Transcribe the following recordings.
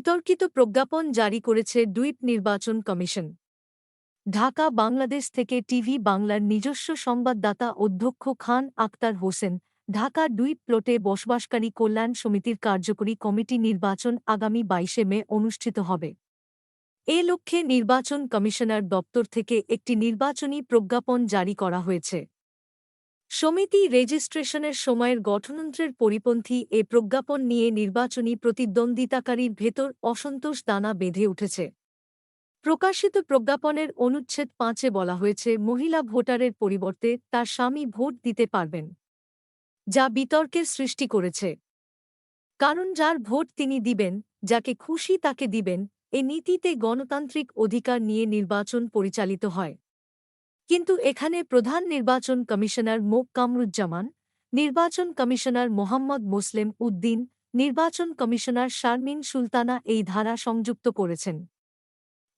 বিতর্কিত প্রজ্ঞাপন জারি করেছে দুইপ নির্বাচন কমিশন। ঢাকা, বাংলাদেশ থেকে টিভি বাংলার নিজস্ব সংবাদদাতা অধ্যক্ষ খান আক্তার হোসেন, ঢাকা দুই প্লটে বসবাসকারী কল্যাণ সমিতির কার্যকরী কমিটি নির্বাচন আগামী বাইশে মে অনুষ্ঠিত হবে। এ লক্ষ্যে নির্বাচন কমিশনার দপ্তর থেকে একটি নির্বাচনী প্রজ্ঞাপন জারি করা হয়েছে। সমিতি রেজিস্ট্রেশনের সময়ের গঠনন্ত্রের পরিপন্থী এ প্রজ্ঞাপন নিয়ে নির্বাচনী প্রতিদ্বন্দ্বিতাকারীর ভেতর অসন্তোষ দানা বেঁধে উঠেছে। প্রকাশিত প্রজ্ঞাপনের অনুচ্ছেদ পাঁচে বলা হয়েছে, মহিলা ভোটারের পরিবর্তে তার স্বামী ভোট দিতে পারবেন, যা বিতর্কের সৃষ্টি করেছে। কারণ যার ভোট তিনি দিবেন, যাকে খুশি তাকে দিবেন, এ নীতিতে গণতান্ত্রিক অধিকার নিয়ে নির্বাচন পরিচালিত হয়। কিন্তু এখানে প্রধান নির্বাচন কমিশনার মোক কামরুজ্জামান, নির্বাচন কমিশনার মোহাম্মদ মুসলিম উদ্দিন, নির্বাচন কমিশনার শারমিন সুলতানা এই ধারা সংযুক্ত করেছেন।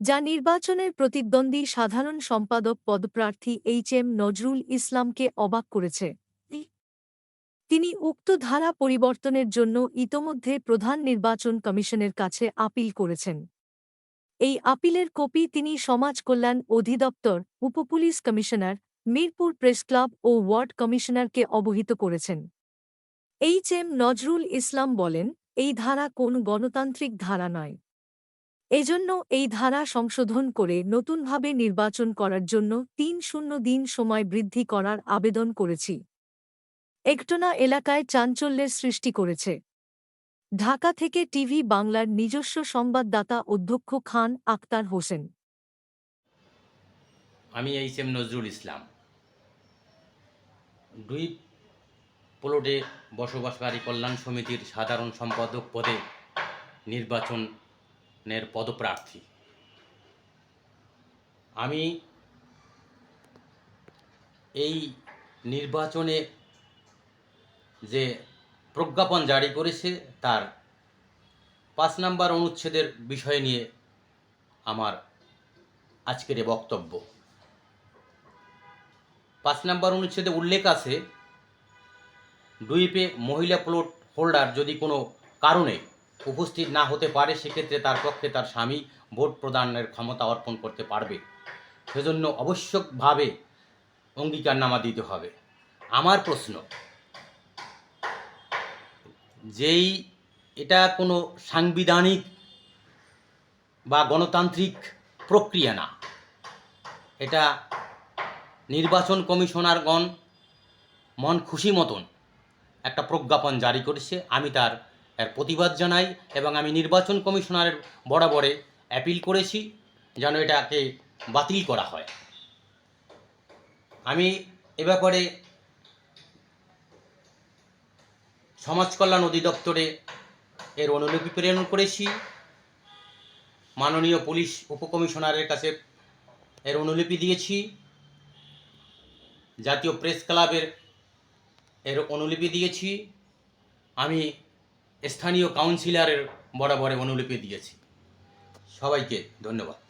যা নির্বাচনের প্রতিদ্বন্দ্বী সাধারণ সম্পাদক পদপ্রার্থী এইচ এম নজরুল ইসলামকে অবাক করেছে। তিনি উক্ত ধারা পরিবর্তনের জন্য ইতোমধ্যে প্রধান নির্বাচন কমিশনের কাছে আপিল করেছেন। এই আপিলের কপি তিনি সমাজ কল্যাণ অধিদপ্তর, উপপুলিশ কমিশনার, মিরপুর প্রেস ক্লাব ও ওয়ার্ড কমিশনারকে অবহিত করেছেন। এইচ এম নজরুল ইসলাম বলেন, এই ধারা কোন গণতান্ত্রিক ধারা নয়। এজন্য এই ধারা সংশোধন করে নতুনভাবে নির্বাচন করার জন্য তিন শূন্য দিন সময় বৃদ্ধি করার আবেদন করেছি। একটনা এলাকায় চাঞ্চল্যের সৃষ্টি করেছে। ঢাকা থেকে টিভি বাংলার নিজস্ব সংবাদদাতা অধ্যক্ষ খান আক্তার হোসেন। আমি এইচ এম নজরুল ইসলাম। দুই প্লটে বসবাসকারী কল্যাণ সমিতির সাধারণ সম্পাদক পদে নির্বাচনের পদপ্রার্থী। আমি এই নির্বাচনে যে প্রজ্ঞাপন জারি করেছে তার পাঁচ নাম্বার অনুচ্ছেদের বিষয় নিয়ে আমার আজকের এ বক্তব্য। পাঁচ নাম্বার অনুচ্ছেদে উল্লেখ আছে ডুইপে মহিলা প্লট হোল্ডার যদি কোনো কারণে উপস্থিত না হতে পারে, সেক্ষেত্রে তার পক্ষে তার স্বামী ভোট প্রদানের ক্ষমতা অর্পণ করতে পারবে। সেজন্য আবশ্যকভাবে অঙ্গীকারনামা দিতে হবে। আমার প্রশ্ন যেই এটা কোনো সাংবিধানিক বা গণতান্ত্রিক প্রক্রিয়া না। এটা নির্বাচন কমিশনারগণ মন খুশি মতন একটা প্রজ্ঞাপন জারি করেছে। আমি তার, এর প্রতিবাদ জানাই এবং আমি নির্বাচন কমিশনারের বরাবরে অ্যাপিল করেছি যেন এটাকে বাতিল করা হয়। আমি এ ব্যাপারে সমাজ কল্যাণ অধিদপ্তরে এর অনুলিপি প্রেরণ করেছি। মাননীয় পুলিশ উপকমিশনারের কাছে এর অনুলিপি দিয়েছি। জাতীয় প্রেস ক্লাবের এর অনুলিপি দিয়েছি। আমি স্থানীয় কাউন্সিলরের বরাবরে অনুলিপি দিয়েছি। সবাইকে ধন্যবাদ।